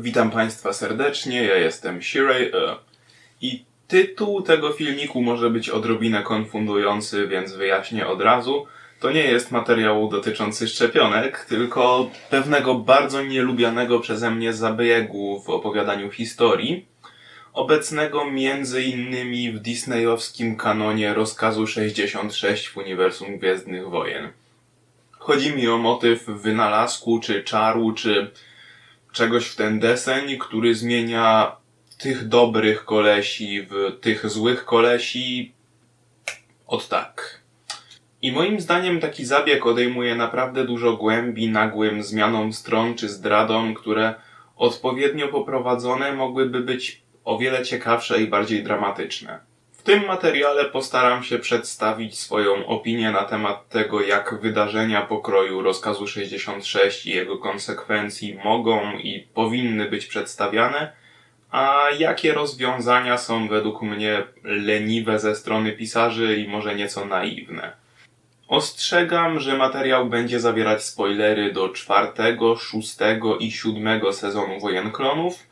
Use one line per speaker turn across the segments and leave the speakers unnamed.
Witam Państwa serdecznie, ja jestem Shirei E. I tytuł tego filmiku może być odrobinę konfundujący, więc wyjaśnię od razu. To nie jest materiał dotyczący szczepionek, tylko pewnego bardzo nielubianego przeze mnie zabiegu w opowiadaniu historii, obecnego między innymi w disneyowskim kanonie rozkazu 66 w uniwersum Gwiezdnych Wojen. Chodzi mi o motyw wynalazku, czy czaru, czy czegoś w ten deseń, który zmienia tych dobrych kolesi w tych złych kolesi od tak. I moim zdaniem taki zabieg odejmuje naprawdę dużo głębi nagłym zmianom stron czy zdradą, które odpowiednio poprowadzone mogłyby być o wiele ciekawsze i bardziej dramatyczne. Tym materiale postaram się przedstawić swoją opinię na temat tego, jak wydarzenia pokroju rozkazu 66 i jego konsekwencji mogą i powinny być przedstawiane, a jakie rozwiązania są według mnie leniwe ze strony pisarzy i może nieco naiwne. Ostrzegam, że materiał będzie zawierać spoilery do czwartego, szóstego i siódmego sezonu Wojen Klonów,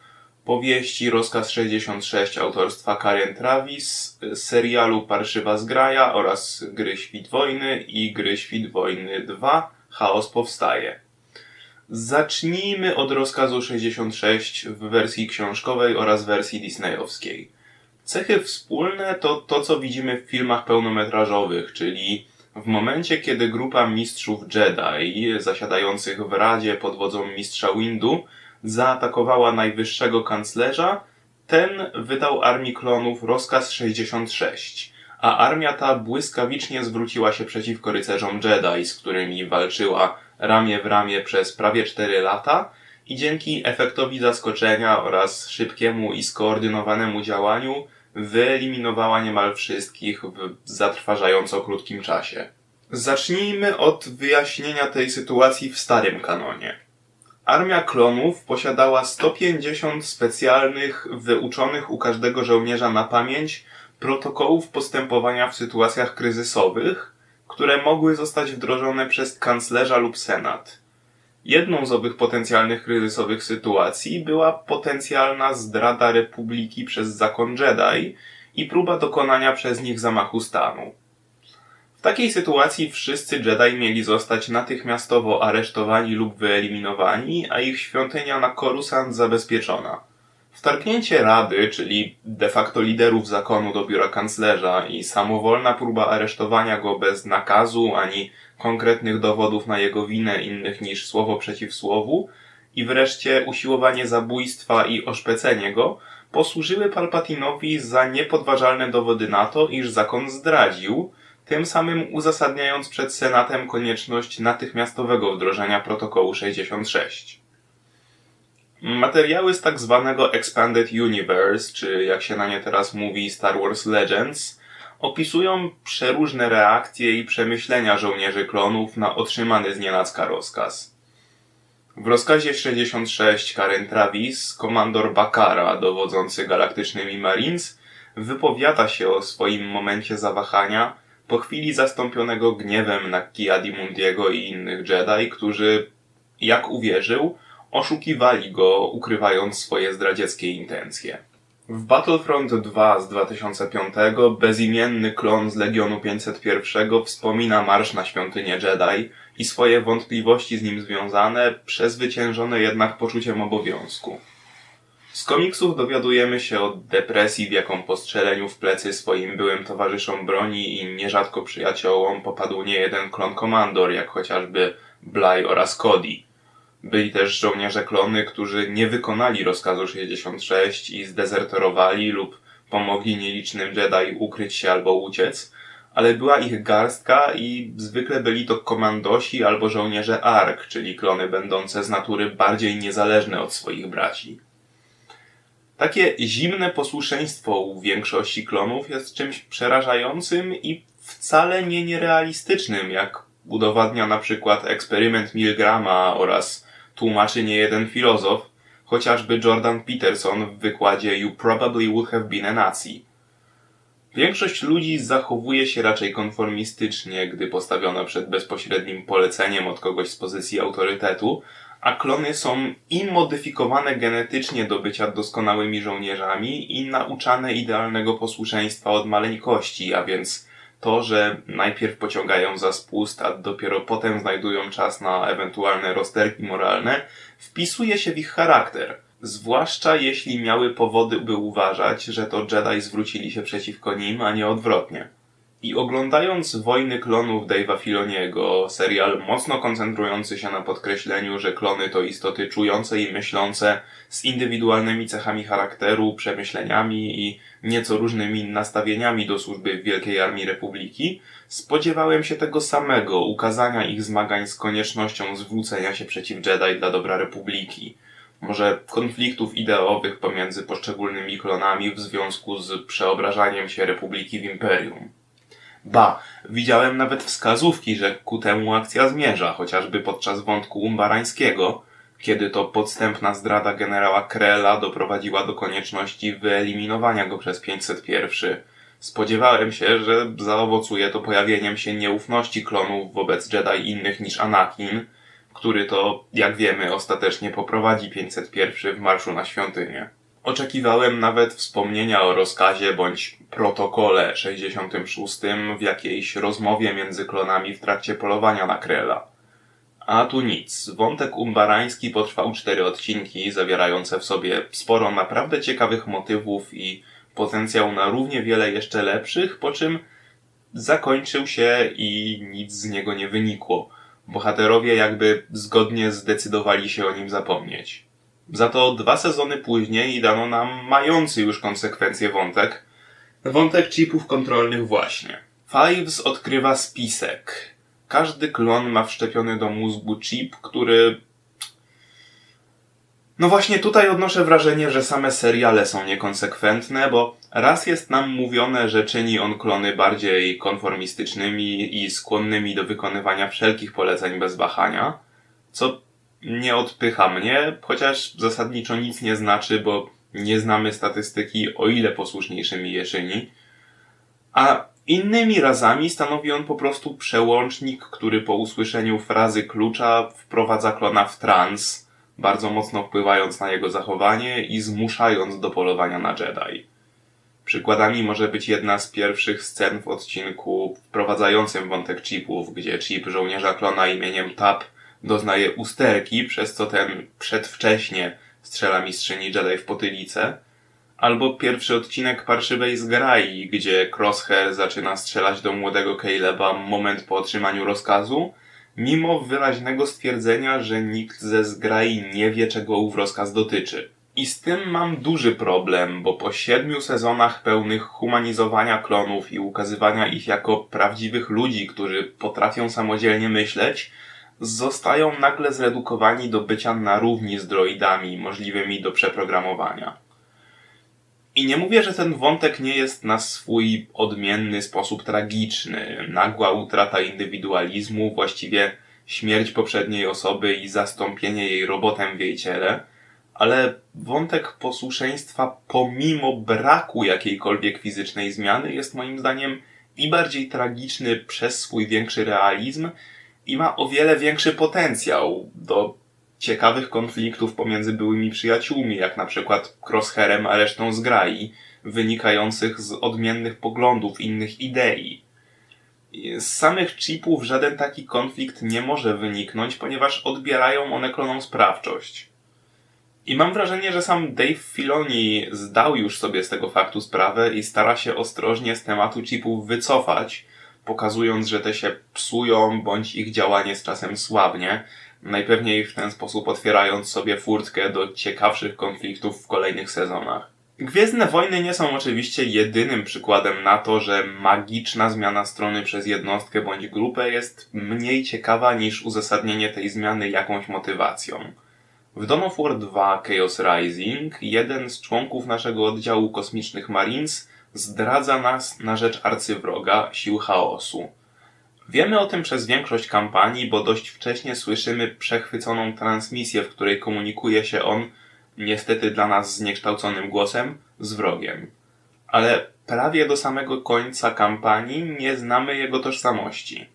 powieści Rozkaz 66 autorstwa Karen Travis, serialu Parszywa Zgraja oraz Gry Świt Wojny i Gry Świt Wojny 2 Chaos Powstaje. Zacznijmy od rozkazu 66 w wersji książkowej oraz wersji disneyowskiej. Cechy wspólne to to, co widzimy w filmach pełnometrażowych, czyli w momencie, kiedy grupa mistrzów Jedi, zasiadających w Radzie pod wodzą mistrza Windu, zaatakowała najwyższego kanclerza, ten wydał armii klonów rozkaz 66, a armia ta błyskawicznie zwróciła się przeciwko rycerzom Jedi, z którymi walczyła ramię w ramię przez prawie 4 lata i dzięki efektowi zaskoczenia oraz szybkiemu i skoordynowanemu działaniu wyeliminowała niemal wszystkich w zatrważająco krótkim czasie. Zacznijmy od wyjaśnienia tej sytuacji w starym kanonie. Armia klonów posiadała 150 specjalnych, wyuczonych u każdego żołnierza na pamięć protokołów postępowania w sytuacjach kryzysowych, które mogły zostać wdrożone przez kanclerza lub senat. Jedną z owych potencjalnych kryzysowych sytuacji była potencjalna zdrada Republiki przez zakon Jedi i próba dokonania przez nich zamachu stanu. Takiej sytuacji wszyscy Jedi mieli zostać natychmiastowo aresztowani lub wyeliminowani, a ich świątynia na Coruscant zabezpieczona. Wtargnięcie Rady, czyli de facto liderów zakonu do biura kanclerza i samowolna próba aresztowania go bez nakazu ani konkretnych dowodów na jego winę innych niż słowo przeciw słowu i wreszcie usiłowanie zabójstwa i oszpecenie go posłużyły Palpatinowi za niepodważalne dowody na to, iż zakon zdradził, tym samym uzasadniając przed Senatem konieczność natychmiastowego wdrożenia protokołu 66. Materiały z tak zwanego Expanded Universe, czy jak się na nie teraz mówi Star Wars Legends, opisują przeróżne reakcje i przemyślenia żołnierzy klonów na otrzymany z nienacka rozkaz. W rozkazie 66 Karen Travis, komandor Bakara, dowodzący galaktycznymi Marines, wypowiada się o swoim momencie zawahania po chwili zastąpionego gniewem na Kiadimundiego i innych Jedi, którzy, jak uwierzył, oszukiwali go, ukrywając swoje zdradzieckie intencje. W Battlefront 2 z 2005 bezimienny klon z Legionu 501 wspomina marsz na świątynię Jedi i swoje wątpliwości z nim związane, przezwyciężone jednak poczuciem obowiązku. Z komiksów dowiadujemy się o depresji, w jaką po strzeleniu w plecy swoim byłym towarzyszom broni i nierzadko przyjaciołom popadł niejeden klon komandor, jak chociażby Bly oraz Cody. Byli też żołnierze klony, którzy nie wykonali rozkazu 66 i zdezerterowali lub pomogli nielicznym Jedi ukryć się albo uciec, ale była ich garstka i zwykle byli to komandosi albo żołnierze ARK, czyli klony będące z natury bardziej niezależne od swoich braci. Takie zimne posłuszeństwo u większości klonów jest czymś przerażającym i wcale nie nierealistycznym, jak udowadnia na przykład eksperyment Milgrama oraz tłumaczy niejeden filozof, chociażby Jordan Peterson w wykładzie You Probably Would Have Been a Nazi. Większość ludzi zachowuje się raczej konformistycznie, gdy postawiono przed bezpośrednim poleceniem od kogoś z pozycji autorytetu, a klony są i modyfikowane genetycznie do bycia doskonałymi żołnierzami i nauczane idealnego posłuszeństwa od maleńkości, a więc to, że najpierw pociągają za spust, a dopiero potem znajdują czas na ewentualne rozterki moralne, wpisuje się w ich charakter. Zwłaszcza jeśli miały powody, by uważać, że to Jedi zwrócili się przeciwko nim, a nie odwrotnie. I oglądając Wojny Klonów Dave'a Filoniego, serial mocno koncentrujący się na podkreśleniu, że klony to istoty czujące i myślące, z indywidualnymi cechami charakteru, przemyśleniami i nieco różnymi nastawieniami do służby w Wielkiej Armii Republiki, spodziewałem się tego samego, ukazania ich zmagań z koniecznością zwrócenia się przeciw Jedi dla dobra Republiki. Może konfliktów ideowych pomiędzy poszczególnymi klonami w związku z przeobrażaniem się Republiki w Imperium. Ba, widziałem nawet wskazówki, że ku temu akcja zmierza, chociażby podczas wątku umbarańskiego, kiedy to podstępna zdrada generała Krella doprowadziła do konieczności wyeliminowania go przez 501. Spodziewałem się, że zaowocuje to pojawieniem się nieufności klonów wobec Jedi innych niż Anakin, który to, jak wiemy, ostatecznie poprowadzi 501 w marszu na świątynię. Oczekiwałem nawet wspomnienia o rozkazie bądź protokole 66 w jakiejś rozmowie między klonami w trakcie polowania na Krella. A tu nic. Wątek umbarański potrwał cztery odcinki, zawierające w sobie sporo naprawdę ciekawych motywów i potencjał na równie wiele jeszcze lepszych, po czym zakończył się i nic z niego nie wynikło. Bohaterowie jakby zgodnie zdecydowali się o nim zapomnieć. Za to dwa sezony później dano nam mający już konsekwencje wątek. Wątek chipów kontrolnych właśnie. Fives odkrywa spisek. Każdy klon ma wszczepiony do mózgu chip, który... No właśnie tutaj odnoszę wrażenie, że same seriale są niekonsekwentne, bo raz jest nam mówione, że czyni on klony bardziej konformistycznymi i skłonnymi do wykonywania wszelkich poleceń bez wahania, co nie odpycha mnie, chociaż zasadniczo nic nie znaczy, bo nie znamy statystyki, o ile posłuszniejszymi je czyni. A innymi razami stanowi on po prostu przełącznik, który po usłyszeniu frazy klucza wprowadza klona w trans, bardzo mocno wpływając na jego zachowanie i zmuszając do polowania na Jedi. Przykładami może być jedna z pierwszych scen w odcinku wprowadzającym wątek chipów, gdzie chip żołnierza klona imieniem Tap doznaje usterki, przez co ten przedwcześnie strzela mistrzyni Jedi w potylicę. Albo pierwszy odcinek Parszywej Zgrai, gdzie Crosshair zaczyna strzelać do młodego Caleba moment po otrzymaniu rozkazu, mimo wyraźnego stwierdzenia, że nikt ze Zgrai nie wie, czego ów rozkaz dotyczy. I z tym mam duży problem, bo po siedmiu sezonach pełnych humanizowania klonów i ukazywania ich jako prawdziwych ludzi, którzy potrafią samodzielnie myśleć, zostają nagle zredukowani do bycia na równi z droidami możliwymi do przeprogramowania. I nie mówię, że ten wątek nie jest na swój odmienny sposób tragiczny. Nagła utrata indywidualizmu, właściwie śmierć poprzedniej osoby i zastąpienie jej robotem w jej ciele, ale wątek posłuszeństwa pomimo braku jakiejkolwiek fizycznej zmiany jest moim zdaniem i bardziej tragiczny przez swój większy realizm, i ma o wiele większy potencjał do ciekawych konfliktów pomiędzy byłymi przyjaciółmi, jak na przykład Crosshairem a resztą zgrai, wynikających z odmiennych poglądów, innych idei. Z samych chipów żaden taki konflikt nie może wyniknąć, ponieważ odbierają one klonom sprawczość. I mam wrażenie, że sam Dave Filoni zdał już sobie z tego faktu sprawę i stara się ostrożnie z tematu chipów wycofać, pokazując, że te się psują, bądź ich działanie z czasem słabnie, najpewniej w ten sposób otwierając sobie furtkę do ciekawszych konfliktów w kolejnych sezonach. Gwiezdne Wojny nie są oczywiście jedynym przykładem na to, że magiczna zmiana strony przez jednostkę bądź grupę jest mniej ciekawa niż uzasadnienie tej zmiany jakąś motywacją. W Dawn of War 2 Chaos Rising jeden z członków naszego oddziału kosmicznych Marines zdradza nas na rzecz arcywroga sił chaosu. Wiemy o tym przez większość kampanii, bo dość wcześnie słyszymy przechwyconą transmisję, w której komunikuje się on, niestety dla nas zniekształconym głosem, z wrogiem. Ale prawie do samego końca kampanii nie znamy jego tożsamości.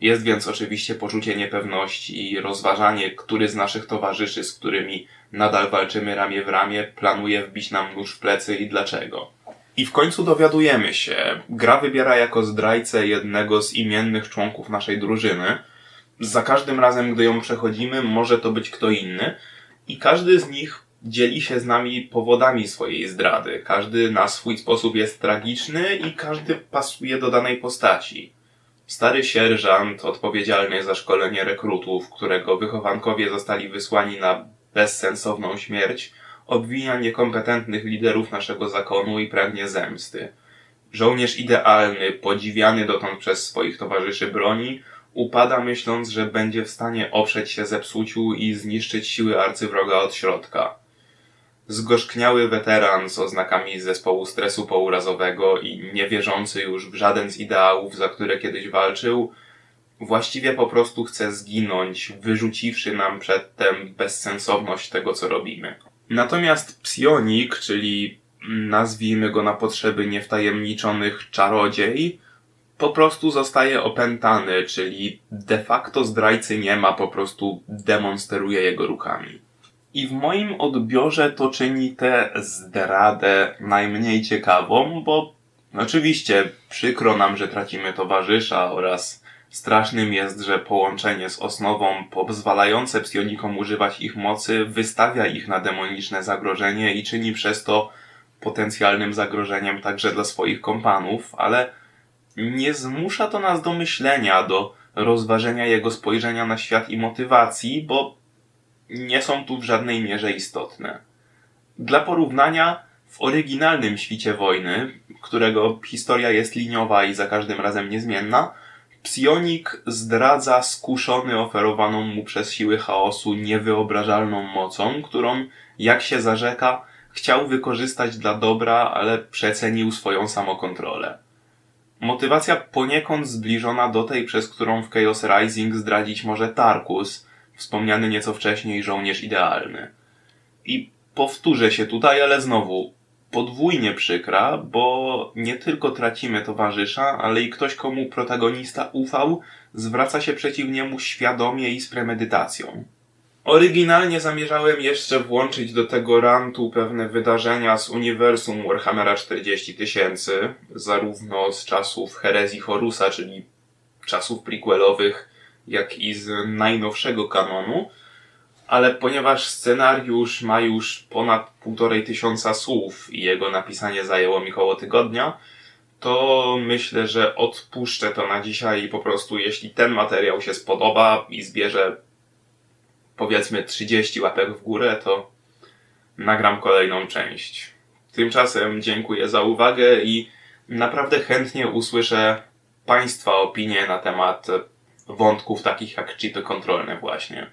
Jest więc oczywiście poczucie niepewności i rozważanie, który z naszych towarzyszy, z którymi nadal walczymy ramię w ramię, planuje wbić nam nóż w plecy i dlaczego. I w końcu dowiadujemy się, gra wybiera jako zdrajcę jednego z imiennych członków naszej drużyny. Za każdym razem, gdy ją przechodzimy, może to być kto inny i każdy z nich dzieli się z nami powodami swojej zdrady. Każdy na swój sposób jest tragiczny i każdy pasuje do danej postaci. Stary sierżant, odpowiedzialny za szkolenie rekrutów, którego wychowankowie zostali wysłani na bezsensowną śmierć, obwinia niekompetentnych liderów naszego zakonu i pragnie zemsty. Żołnierz idealny, podziwiany dotąd przez swoich towarzyszy broni, upada myśląc, że będzie w stanie oprzeć się zepsuciu i zniszczyć siły arcywroga od środka. Zgorzkniały weteran z oznakami zespołu stresu pourazowego i niewierzący już w żaden z ideałów, za które kiedyś walczył, właściwie po prostu chce zginąć, wyrzuciwszy nam przedtem bezsensowność tego, co robimy. Natomiast psionik, czyli nazwijmy go na potrzeby niewtajemniczonych czarodziej, po prostu zostaje opętany, czyli de facto zdrajcy nie ma, po prostu demonstruje jego ruchami. I w moim odbiorze to czyni tę zdradę najmniej ciekawą, bo oczywiście przykro nam, że tracimy towarzysza oraz strasznym jest, że połączenie z osnową pozwalające psionikom używać ich mocy wystawia ich na demoniczne zagrożenie i czyni przez to potencjalnym zagrożeniem także dla swoich kompanów, ale nie zmusza to nas do myślenia, do rozważenia jego spojrzenia na świat i motywacji, bo nie są tu w żadnej mierze istotne. Dla porównania, w oryginalnym świcie wojny, którego historia jest liniowa i za każdym razem niezmienna, Psionik zdradza skuszony oferowaną mu przez siły chaosu niewyobrażalną mocą, którą, jak się zarzeka, chciał wykorzystać dla dobra, ale przecenił swoją samokontrolę. Motywacja poniekąd zbliżona do tej, przez którą w Chaos Rising zdradzić może Tarkus, wspomniany nieco wcześniej żołnierz idealny. I powtórzę się tutaj, ale znowu, podwójnie przykra, bo nie tylko tracimy towarzysza, ale i ktoś, komu protagonista ufał, zwraca się przeciw niemu świadomie i z premedytacją. Oryginalnie zamierzałem jeszcze włączyć do tego rantu pewne wydarzenia z uniwersum Warhammera 40 tysięcy, zarówno z czasów herezji Horusa, czyli czasów prequelowych, jak i z najnowszego kanonu, ale ponieważ scenariusz ma już ponad półtorej tysiąca słów i jego napisanie zajęło mi koło tygodnia, to myślę, że odpuszczę to na dzisiaj i po prostu jeśli ten materiał się spodoba i zbierze powiedzmy 30 łapek w górę, to nagram kolejną część. Tymczasem dziękuję za uwagę i naprawdę chętnie usłyszę Państwa opinie na temat wątków takich jak cheaty kontrolne właśnie.